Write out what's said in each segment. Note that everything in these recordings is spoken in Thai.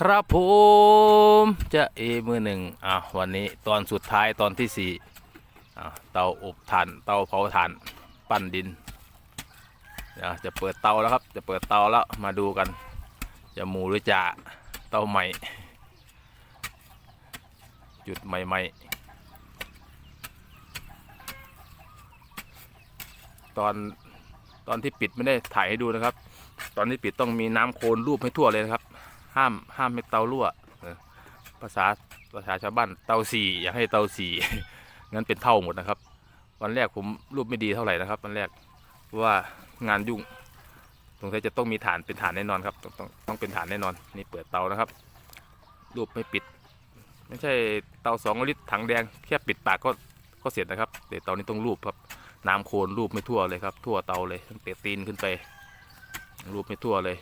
ครับผมจะเอมือหนึ่งอะวันนี้ตอนสุดท้ายตอนที่สี่อะเตาอบถ่านเตาเผาถ่านปั้นดินเดี๋ยวจะเปิดเตาแล้วครับ จะเปิดเตาแล้วมาดูกัน จะหมูหรือจะเตาใหม่ จุดใหม่ๆตอนตอนที่ปิดไม่ได้ถ่ายให้ดูนะครับ ตอนที่ปิดต้องมีน้ำโคลนรูปให้ทั่วเลยนะครับ ห้ามห้ามให้เตารั่วภาษาภาษาชาวบ้านเตาสี่อย่าให้เตาสี่งั้นเป็นเท่าหมดนะครับ วันแรกผมรูปไม่ดีเท่าไหร่นะครับ วันแรกว่างานยุ่งสงสัยจะต้องมีฐานเป็นฐานแน่นอนครับต้องต้องต้องเป็นฐานแน่นอนนี่เปิดเตานะครับ รูปไม่ปิด ไม่ใช่เตาสองลิตรถังแดงแค่ปิดปากก็ก็เสร็จนะครับแต่เตานี้ต้องรูปครับน้ำโคลนรูปไม่ทั่วเลยครับ ทั่วเตาเลยตั้งแต่ตีนขึ้นไปรูปไม่ทั่วเลย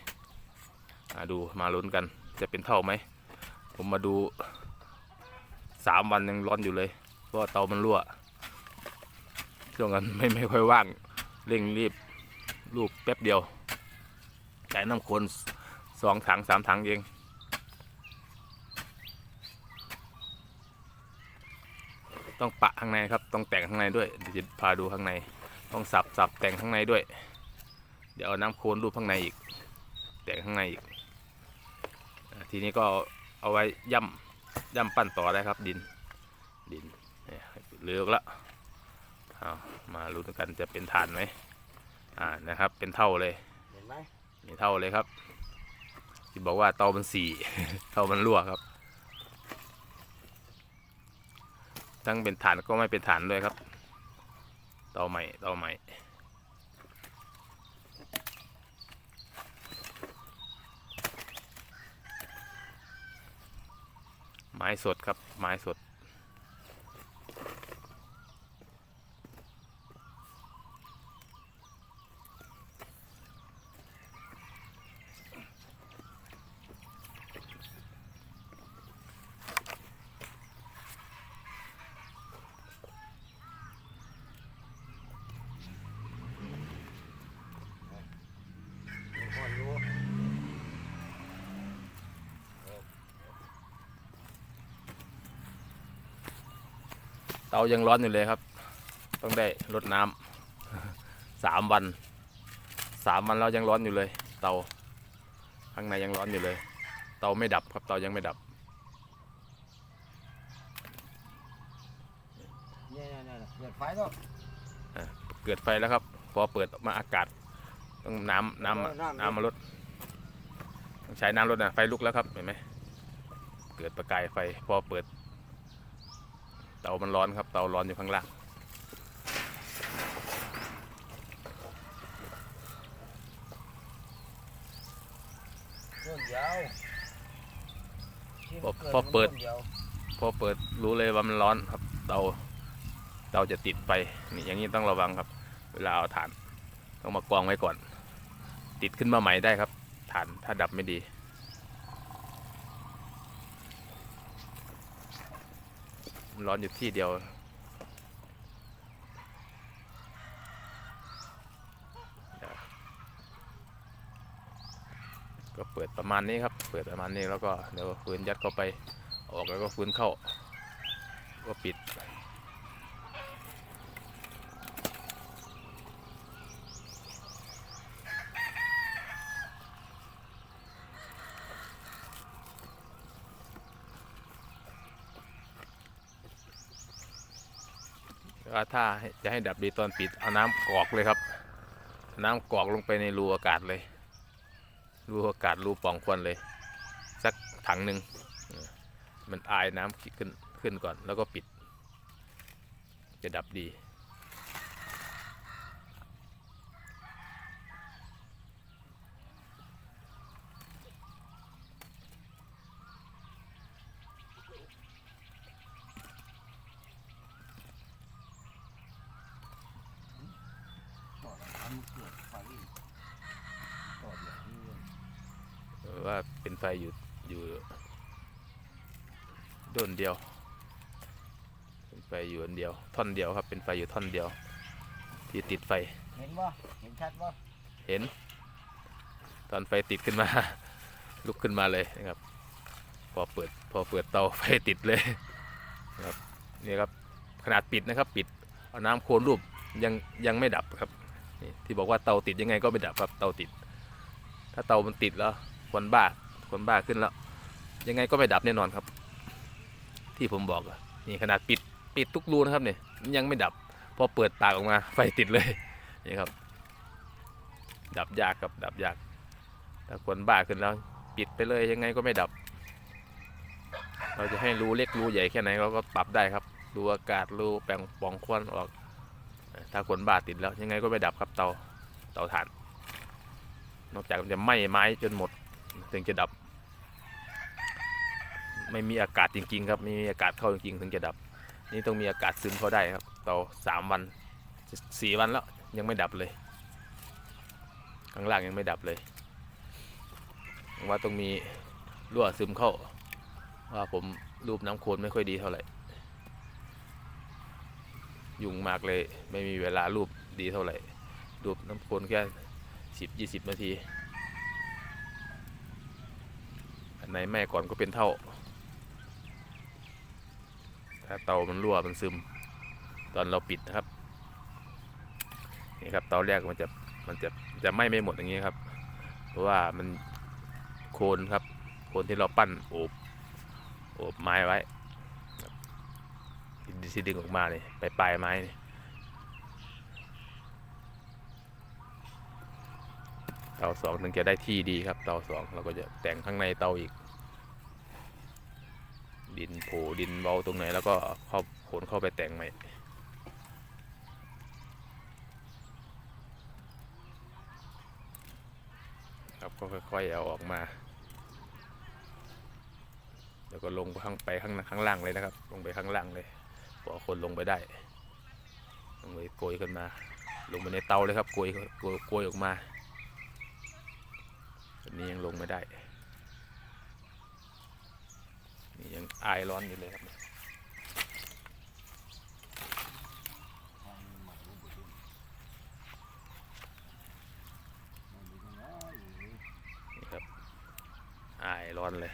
ดูมาลุ้นกันจะเป็นเท่าไหม ผมมาดูสามวันยังร้อนอยู่เลย เพราะเตามันรั่วช่วงนั้นไม่ไม่ค่อยว่างเร่งรีบรูปแป๊บเดียวจ่ายน้ำคนสองถังสามถังเองต้องปะข้างในครับ ต้องแต่งข้างในด้วยเดี๋ยวจะพาดูข้างใน ต้องสับสับแต่งข้างในด้วย เดี๋ยวเอาน้ำโคลนรูปข้างในอีก แต่งข้างในอีก ทีนี้ก็เอาไว้ย่ำย่ำปั้นต่อได้ครับ ดินดินเนี่ยเหลือกแล้วเอามาลุ้นกันจะเป็นฐานไหมอ่านะครับ เป็นเท่าเลยเห็นไหมนี่เท่าเลยครับที่บอกว่าเตามันสี่เตามันรั่วครับ ทั้งเป็นฐานก็ไม่เป็นฐานด้วยครับ เตาใหม่เตาใหม่ ไม้สดครับไม้สด มีคนรู้ เตายังร้อนอยู่เลยครับ ต้องได้รดน้ำสามวันสามวันแล้วยังร้อนอยู่เลย เตาข้างในยังร้อนอยู่เลย เตาไม่ดับครับเตายังไม่ดับเนี่ยเนี่ยเนี่ยเปิดไฟแล้วเกิดไฟแล้วครับ พอเปิดออกมาอากาศ ต้องน้ำน้ำอะน้ำมาลดต้องใช้น้ำลดนะไฟลุกแล้วครับเห็นไหมเกิดประกายไฟพอเปิด เตามันร้อนครับ เตาร้อนอยู่ข้างล่างต้นเดียวที่พอมันพอเปิดมันต้นยวพอเปิดรู้เลยว่ามันร้อนครับ เตา เตาจะติดไฟนี่อย่างนี้ต้องระวังครับ เวลาเอาถ่าน ต้องมากองไว้ก่อน ติดขึ้นมาใหม่ได้ครับ ถ่านถ้าดับไม่ดี มัน ร้อนอยู่ที่เดียว ก็เปิดประมาณนี้ครับ เปิดประมาณนี้แล้วก็เดี๋ยวฟืนยัดเข้าไป ออกแล้วก็ฟืนเข้า ก็ปิด ก็ถ้าจะให้ดับดีตอนปิดเอาน้ำกรอกเลยครับ น้ำกรอกลงไปในรูอากาศเลย รูอากาศรูป่องควันเลย สักถังหนึ่งมันอายน้ำขึ้นขึ้นก่อนแล้วก็ปิด จะดับดี ต่อจากนั้นมันเกิดไฟต่อเดียวนี่ เออว่าเป็น ไฟอยู่อยู่ด้นเดียว เป็นไฟอยู่อันเดียว ท่อนเดียวครับ เป็นไฟอยู่ท่อนเดียว ที่ติดไฟ เห็นป่ะเห็นชัดป่ะเห็น ตอนไฟติดขึ้นมา ลุกขึ้นมาเลยนะครับ พอเปิดพอเปิดเตาไฟติดเลยนะครับนี่ครับขนาดปิดนะครับ ปิดเอาน้ำโคลนรูปยังยังไม่ดับครับนี่ที่บอกว่าเตาติดยังไงก็ไม่ดับครับเตาติด ถ้าเตามันติดแล้วคนบ้า คนบ้าขึ้นแล้ว ยังไงก็ไม่ดับแน่นอนครับ ที่ผมบอกอะนี่ขนาดปิดปิดทุกรูนะครับเนี่ยยังไม่ดับ พอเปิดปากออกมาไฟติดเลยนี่ครับ ดับยากครับดับยากถ้าคนบ้าขึ้นแล้ว ปิดไปเลยยังไงก็ไม่ดับ เราจะให้รูเล็กรูใหญ่แค่ไหนเราก็ปรับได้ครับรูอากาศรูแปลงปองควันออก ถ้าคนบ้าติดแล้วยังไงก็ไม่ดับครับเตาเตาถ่าน นอกจากมันจะไหม้ไม้จนหมด ถึงจะดับ ไม่มีอากาศจริง ๆ ครับไม่มีอากาศเข้าจริงๆถึงจะดับ นี่ต้องมีอากาศซึมเข้าได้ครับเตาสามวันสี่วันแล้วยังไม่ดับเลยข้างล่างยังไม่ดับเลย ว่าต้องมีรั่วซึมเข้า ว่าผมรูปน้ำโคลนไม่ค่อยดีเท่าไหร่ยุ่งมากเลยไม่มีเวลารูปดีเท่าไหร่รูปน้ำโคลนแค่สิบยี่สิบนาทีอันไหนแม่ก่อนก็เป็นเท่า ถ้าเตามันรั่วมันซึม ตอนเราปิดนะครับนี่ครับเตาแรกมันจะมันจะจะไหม้ไม่หมดอย่างนี้ครับ เพราะว่ามันโคนครับโคนที่เราปั้นโอบโอบไม้ไว้ครับที่ดึงออกมาเลยไปปลายไม้เตาสองถึงจะได้ที่ดีครับ เตาสองเราก็จะแต่งข้างในเตาอีก ดินโผดินเบาตรงไหนแล้วก็เข้าขนเข้าไปแต่งใหม่ครับก็ค่อยๆเอาออกมา แล้วก็ลงข้างไปข้างข้างล่างเลยนะครับ ลงไปข้างล่างเลยพอคนลงไปได้ลงไปโกยขึ้นมา ลงไปในเตาเลยครับโกยโกยโกยออกมาอันนี้ยังลงไม่ได้ นี่ยังอายร้อนอยู่เลยครับทางใหม่รูปแบบนี้มันเป็นยังไงอยู่นี่นี่ครับอายร้อนเลย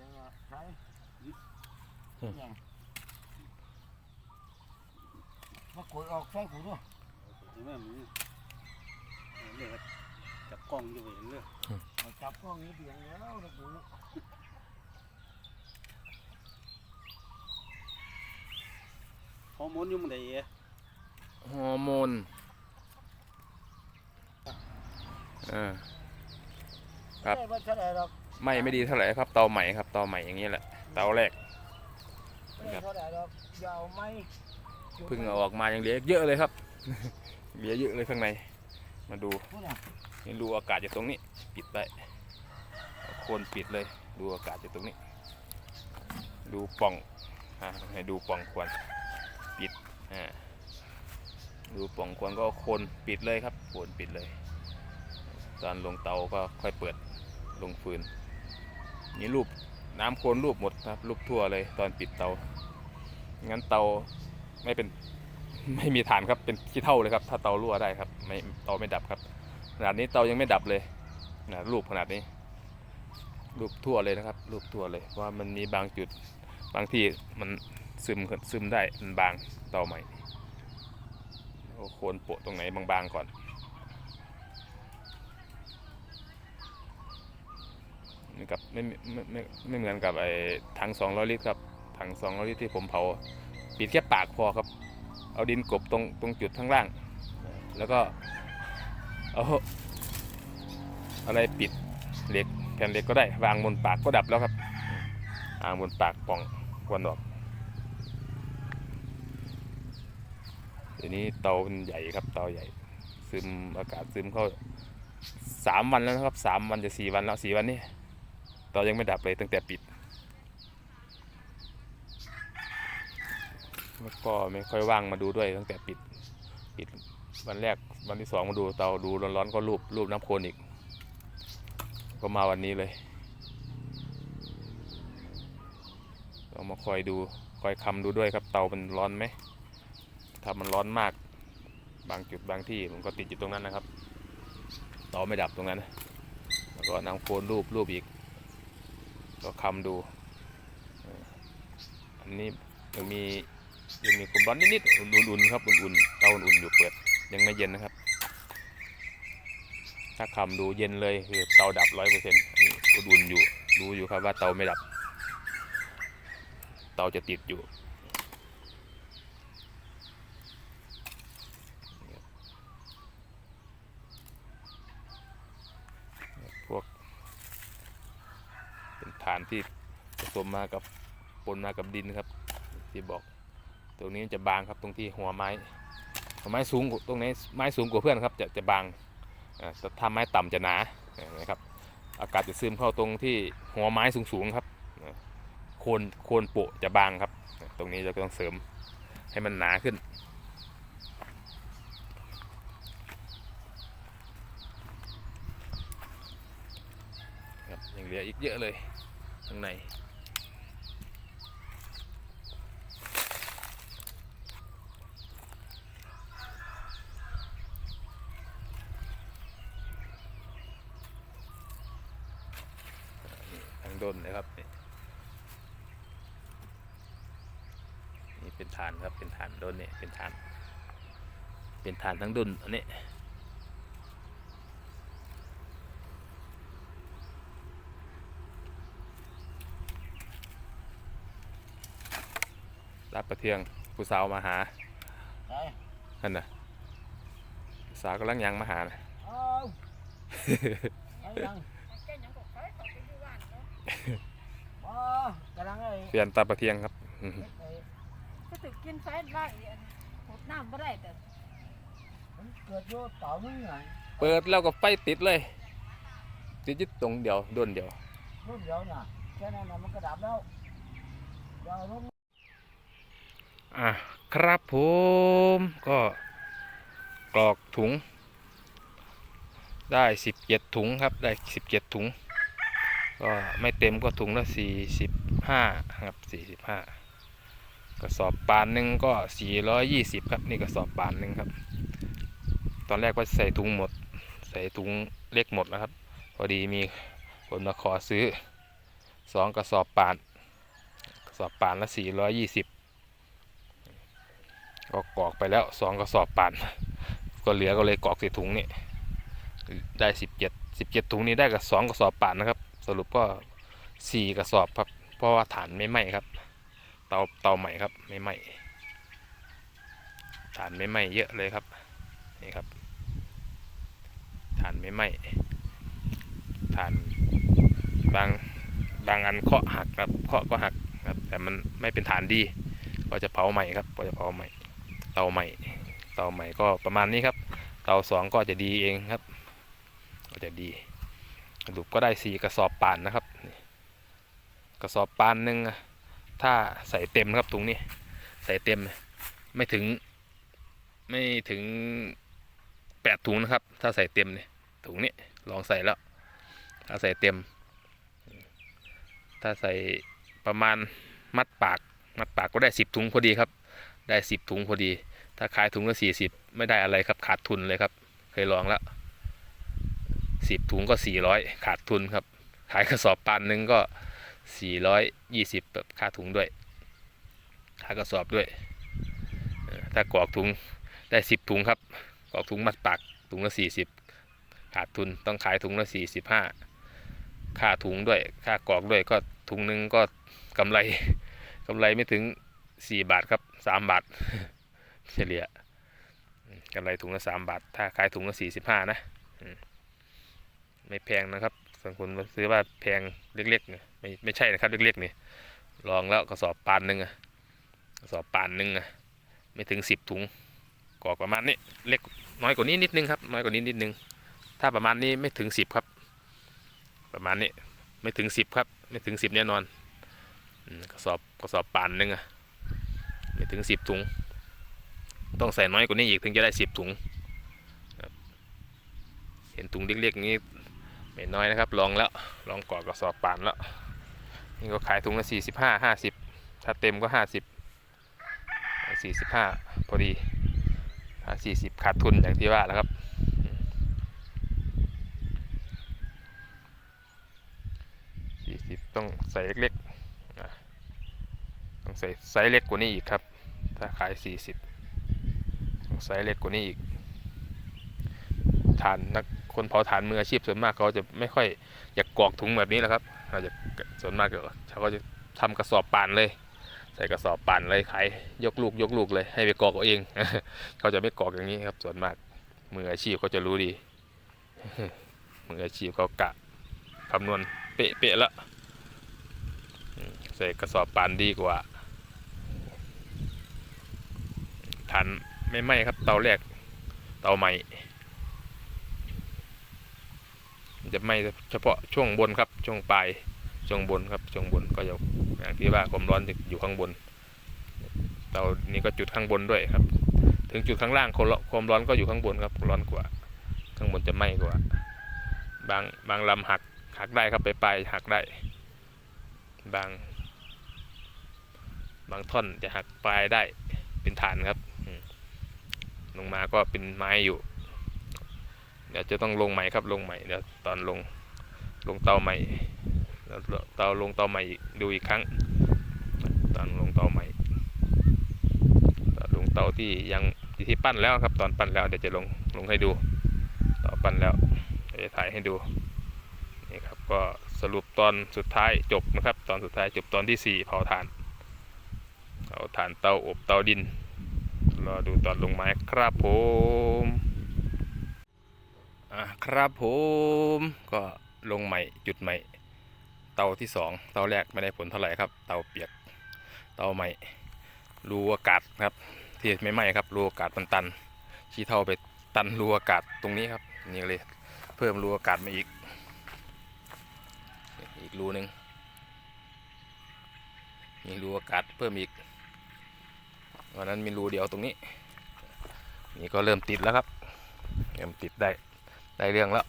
ยังไงใช่ ยังมาโกยออกใส่กูด้วยเห็นไหมมึงเลือกจับกล้องอยู่เห็นเลือกมาจับกล้องนี้เบียงแล้วนะกูฮอร์โมนอยู่มันได้เอ๋ฮอร์โมนเออครับได้มาเท่าไหร่หรอกไม่ไม่ดีเท่าไหร่ครับเตาใหม่ครับเตาใหม่อย่างนี้แหละเตาแรก ไม่ได้เท่าไหร่หรอกอยาวไหมเพิ่งเอาออกมายังเหลือเยอะเลยครับเหลือเยอะเลยข้างใน มาดูพูดน่ะนี่ดูอากาศจากตรงนี้ ปิดไปเอาโคนปิดเลยดูอากาศจากตรงนี้ ดูปล่องอะให้ดูปล่องควันปิดอ่าดูปล่องควันก็เอาโคนปิดเลยครับโคนปิดเลย ตอนลงเตาก็ค่อยเปิดลงฟืนนี่รูป น้ำโคลนรูปหมดครับรูปทั่วเลยตอนปิดเตา งั้นเตาไม่เป็นไม่มีฐานครับเป็นขี้เท่าเลยครับ ถ้าเตารั่วได้ครับ ไม่เตาไม่ดับครับขนาดนี้เตายังไม่ดับเลยนะรูปขนาดนี้ รูปทั่วเลยนะครับ รูปทั่วเลยเพราะว่ามันมีบางจุดบางที่มันซึมซึมได้มันบางเตาใหม่เอาโคนโปะตรงไหนบางๆก่อน นี่กับไม่ไม่ไม่ไม่เหมือนกับไอ้ถัง200ลิตรครับถัง200ลิตรที่ผมเผา ปิดแค่ปากพอครับ เอาดินกบตรงตรงจุดข้างล่าง แล้วก็เอาอะไรปิดเหล็กแผ่นเหล็กก็ได้ วางบนปากก็ดับแล้วครับวางบนปากป่องควันออกเดี๋ยวนี้เตามันใหญ่ครับเตาใหญ่ ซึมอากาศซึมเข้าสามวันแล้วนะครับสามวันจะสี่วันแล้วสี่วันนี้ เตายังไม่ดับเลยตั้งแต่ปิด แล้วก็ไม่ค่อยว่างมาดูด้วยตั้งแต่ปิด ปิดวันแรกวันที่สองมาดูเตาดูร้อนๆก็รูปรูปน้ำโคลนอีก ก็มาวันนี้เลยเรามาคอยดูคอยคำดูด้วยครับเตามันร้อนไหมถ้ามันร้อนมาก บางจุดบางที่มันก็ติดอยู่ตรงนั้นนะครับเตาไม่ดับตรงนั้น แล้วก็น้ำโคลนรูปรูปอีก ก็คำดู อันนี้ยังมียังมีความร้อนนิดๆอุ่นๆครับอุ่นๆเตาอุ่นๆอยู่เปิดยังไม่เย็นนะครับ ถ้าคำดูเย็นเลยคือเตาดับร้อยเปอร์เซ็นต์นี่อุ่นๆอยู่รู้อยู่ครับว่าเตาไม่ดับ เตาจะติดอยู่ พวก เป็นฐานที่ผ สมมากับปนมากับดินครับ ที่บอก ตรงนี้จะบางครับตรงที่หัวไม้หัวไม้สูงตรงนี้ไม้สูงกว่าเพื่อนครับ จะจะบางแต่ถ้าไม้ต่ำจะหนาเห็นะครับ อากาศจะซึมเข้าตรงที่หัวไม้สูงๆครับโคนโคนโปะจะบางครับ ตรงนี้จะต้องเสริมให้มันหนาขึ้นครับยังเหลืออีกเยอะเลยข้างใน ทาง ด้นนะครับนี่นี่เป็นฐานครับเป็นฐานด้นเนี่ยเป็นฐาน เป็นฐานทั้งดุนอันนี้รับประเทืองผู้สาวมาหาได้นั่นน่ะผู้สาวกำลังยังมาหานะเอ เปลี่ยนตาประเทียงครับอืมไอ้ก็ถึงกินไฟไล่อันหดน้ำบ่ได้แต่มันเกิดอยู่ต่อมึงไงเปิดแล้วก็ไฟติดเลย ติดอยึดตรงเดียวด้นเดียวรุ่นเดียวน่ะแค่นั้นน่ะมันก็ดับแล้วเดี๋ยวลงอะครับผมก็กรอกถุง ได้สิบเจ็ดถุงครับ ได้สิบเจ็ดถุง ก็ไม่เต็มก็ถุงละสี่สิบห้าครับสี่สิบห้ากระสอบปานหนึ่งก็สี่ร้อยยี่สิบครับนี่กระสอบปานหนึ่งครับ ตอนแรกว่าใส่ถุงหมด ใส่ถุงเล็กหมดแล้วครับ พอดีมีคนมาขอซื้อสองกระสอบปานกระสอบปานละสี่ร้อยยี่สิบก็กอกไปแล้วสองกระสอบปานก็เหลือก็เลยกอกใส่ถุงนี่ได้สิบเจ็ดสิบเจ็ดถุงนี้ได้กับสองกระสอบปานนะครับ สรุปก็สี่กระสอบครับ เพราะว่าฐานไม่ไหม้ครับ เตาเตาใหม่ครับไม่ไหม้ฐานไม่ไหม้เยอะเลยครับนี่ครับฐานไม่ไหม้ฐานบางบางอันเคาะหักครับเคาะก็หักครับ แต่มันไม่เป็นฐานดี ก็จะเผาใหม่ครับก็จะเผาใหม่ เตาใหม่ เตาใหม่ก็ประมาณนี้ครับ เตาสองก็จะดีเองครับ ก็จะดี สรุปก็ได้สี่กระสอบปานนะครับ กระสอบปานหนึ่งถ้าใส่เต็มครับถุงนี้ ใส่เต็มไม่ถึงไม่ถึงแปดถุงนะครับ ถ้าใส่เต็มเนี่ยถุงนี้ลองใส่แล้ว ถ้าใส่เต็ม ถ้าใส่ประมาณมัดปาก มัดปากก็ได้สิบถุงพอดีครับ ได้สิบถุงพอดี ถ้าขายถุงละสี่สิบไม่ได้อะไรครับขาดทุนเลยครับ เคยลองแล้ว สิบถุงก็สี่ร้อยขาดทุนครับ ขายกระสอบปานหนึ่งก็สี่ร้อยยี่สิบแบบค่าถุงด้วยค่ากระสอบด้วย ถ้ากรอกถุงได้สิบถุงครับกรอกถุงมัดปากถุงละสี่สิบขาดทุนต้องขายถุงละสี่สิบห้าค่าถุงด้วย ค่ากรอกด้วยก็ถุงหนึ่งก็กำไรกำไรไม่ถึงสี่บาทครับสามบาท เฉลี่ยกำไรถุงละสามบาท ถ้าขายถุงละสี่สิบห้านะอืม ไม่แพงนะครับบางคนซื้อว่าแพงเล็กๆเนี่ยไม่ไม่ใช่นะครับเล็กๆนี่ลองแล้วกระสอบปานหนึ่งอะกระสอบปานหนึ่งอะไม่ถึงสิบถุงกอกประมาณนี้เล็กน้อยกว่านี้นิดนึงครับน้อยกว่านี้นิดนึง ถ้าประมาณนี้ไม่ถึงสิบครับ ประมาณนี้ไม่ถึงสิบครับ ไม่ถึงสิบแน่นอนกระสอบกระสอบปานหนึ่งอะไม่ถึงสิบถุง ต้องใส่น้อยกว่านี้อีกถึงจะได้สิบถุงเห็นถุงเล็กๆนี้ ไม่น้อยนะครับลองแล้วลองกรอกกระสอบป่านแล้วนี่ก็ขายถุงละสี่สิบห้าห้าสิบถ้าเต็มก็ห้าสิบสี่สิบห้าพอดีถ้าสี่สิบขาดทุนอย่างที่ว่าแล้วครับสี่สิบต้องใส่เล็กๆต้องใส่ไซส์เล็กกว่านี้อีกครับ ถ้าขายสี่สิบต้องไซส์เล็กกว่านี้อีกฐานนัก คนเผาถ่านมืออาชีพส่วนมากเขาจะไม่ค่อยอยากกรอกถุงแบบนี้แหละครับเขาจะส่วนมากเขาก็จะทำกระสอบป่านเลย ใส่กระสอบป่านเลยขายยกลูกยกลูกเลยให้ไปกรอกเอาเอง เขาจะไม่กรอกอย่างนี้ครับ ส่วนมากมืออาชีพเขาจะรู้ดีมืออาชีพเขากะคำนวณเป๊ะๆแล้วใส่กระสอบป่านดีกว่าทันไม่ไหมครับเตาแรกเตาใหม่มัน จะไหมเฉพาะช่วงบนครับ ช่วงปลายช่วงบนครับช่วงบนก็จะอย่างที่ว่าความร้อนจะอยู่ข้างบนเตานี้ก็จุดข้างบนด้วยครับ ถึงจุดข้างล่างความร้อนความร้อนก็อยู่ข้างบนครับร้อนกว่า ข้างบนจะไหม้กว่า บางบางลำหักหักได้ครับไปปลายหักได้ บาง บางท่อนจะหักปลายได้เป็นฐานครับลงมาก็เป็นไม้อยู่ เดี๋ยวจะต้องลงใหม่ครับลงใหม่เดี๋ยวตอนลงลงเตาใหม่แล้วเตาลงเตาใหม่อีกดูอีกครั้ง ตอนลงเตาใหม่ตลงเตาที่ยังที่ปั้นแล้วครับ ตอนปั้นแล้วเดี๋ยวจะลงลงให้ดูต่อปั้นแล้วเดี๋ยวจะถ่ายให้ดูนี่ครับก็สรุปตอนสุดท้ายจบนะครับ ตอนสุดท้ายจบตอนที่สี่เผาถ่านเผาถ่านเตาอบเตาดินรอดูตอนลงไม้ครับผม อะครับผมก็ลงใหม่จุดใหม่ เตาที่สองเตาแรกไม่ได้ผลเท่าไหร่ครับ เตาเปียก เตาใหม่รูอากาศครับที่ไม่ไหม้ครับรูอากาศมันตันชี้เท่าไปตันรูอากาศตรงนี้ครับนี่เลยเพิ่มรูอากาศมาอีก อีกรูหนึ่งมีรูอากาศเพิ่มอีกวันนั้นมีรูเดียวตรงนี้ นี่ก็เริ่มติดแล้วครับเริ่มติดได้ ได้เรื่องแล้ว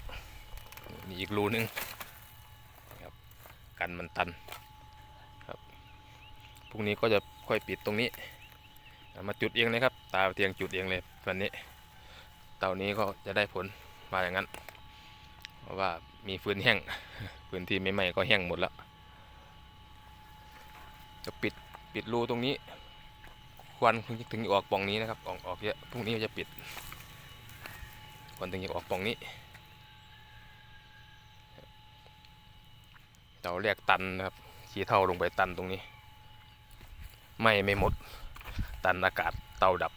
มีอีกรูหนึ่งครับกันมันตันพรุ่งนี้ก็จะค่อยปิดตรงนี้ มาจุดเองเลยครับ ตาเตียงจุดเองเลยวันนี้ เตานี้ก็จะได้ผลมาอย่างนั้น เพราะว่ามีฟืนแห้งพื้นที่ไม่ไหม้ก็แห้งหมดแล้วจะปิดปิดรูตรงนี้ควันถึงจะออกป่องนี้นะครับออกออกเยอะพรุ่งนี้จะปิด ควันถึงจะออกปล่องนี้เตาแรกตันนะครับขี้เท่าลงไปตันตรงนี้ ไม่ไม่หมด ตันอากาศเตาดับ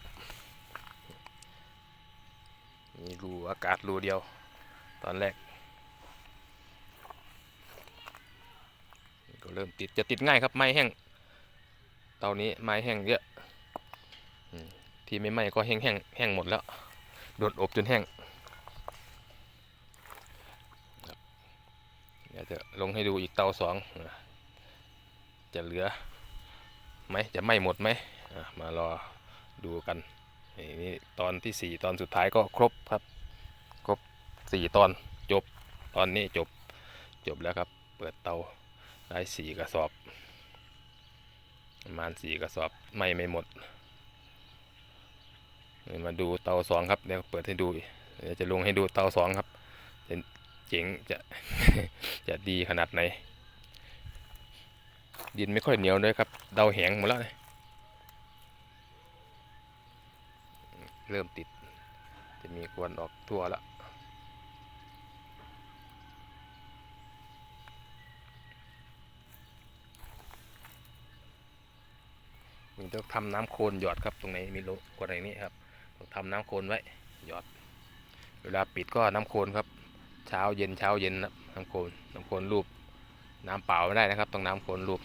มีรูอากาศรูเดียว ตอนแรกก็เริ่มติดจะติดง่ายครับไม้แห้งเตานี้ไม้แห้งเยอะที่ไม่ไหม้ก็แห้งแห้งแห้งหมดแล้วโดนอบจนแห้งครับ เดี๋ยวจะลงให้ดูอีกเตาสองจะเหลือไหมจะไหม่หมดไหมมารอดูกันนี่ตอนที่สี่ตอนสุดท้ายก็ครบครับ ครบสี่ตอนจบตอนนี้จบจบแล้วครับ เปิดเตาได้สี่กระสอบ ประมาณสี่กระสอบไม่ไม่หมด มาดูเตาสองครับเดี๋ยวเปิดให้ดูเดี๋ยวจะลงให้ดูเตาสองครับ เจ๋งจะจะดีขนาดไหน ดินไม่ค่อยเหนียวด้วยครับ เดาแหงหมดแล้วเเริ่มติด จะมีควันออกทั่วแล้วมันต้องทำน้ำโคลนหยอดครับตรงไหนมีโลกว่าไหนนี้ครับต้องทำน้ำโคลนไว้หยอด เวลาปิดก็น้ำโคลนครับ เช้าเย็นเช้าเย็นนะน้ำโคลนน้ำโคลนรูปน้ำเปล่าไม่ได้นะครับ ต้องน้ำโคลนรูป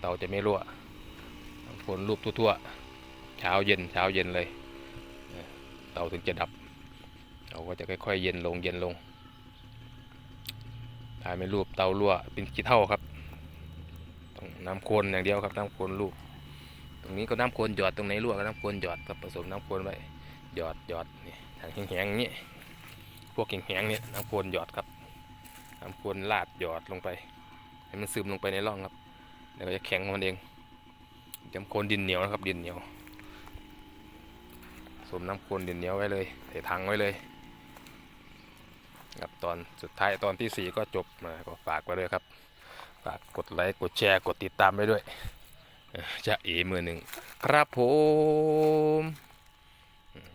เตาจะไม่รั่วน้ำโคลนรูปทั่วๆเช้าเย็นเช้าเย็นเลยเออเตาถึงจะดับเตาก็จะค่อยๆเย็นลงเย็นลงถ้าไม่รูปเตารั่วเป็นกี่เท่าครับต้องน้ำโคลนอย่างเดียวครับน้ำโคลนรูปตรงนี้ก็น้ำโคลนหยอดตรงไหนรั่วก็น้ำโคลนหยอดกับผสมน้ำโคลนไว้หยอดหยอดนี่ทางแห้งๆอย่างนี้ พวกแข็งๆเนี่ยน้ำโคลนหยอดครับน้ำโคลนลาดหยอดลงไป ให้มันซึมลงไปในร่องครับเดี๋ยวก็จะแข็งมันเองจำโคลนดินเหนียวนะครับดินเหนียวสมน้ำโคลนดินเหนียวไว้เลยใส่ถังไว้เลยครับตอนสุดท้ายตอนที่สี่ก็จบมาก็ฝากไว้ด้วยครับ ฝากกดไลค์กดแชร์กดติดตามไว้ด้วย จะเอมือหนึ่งครับผม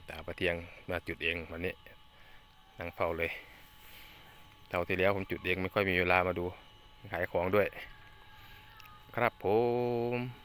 ตาประเทียงมาจุดเองวันนี้ นังเฝาเลยเท่าที่แล้วผมจุดเองไม่ค่อยมีเวลามาดู ขายของด้วย ครับผม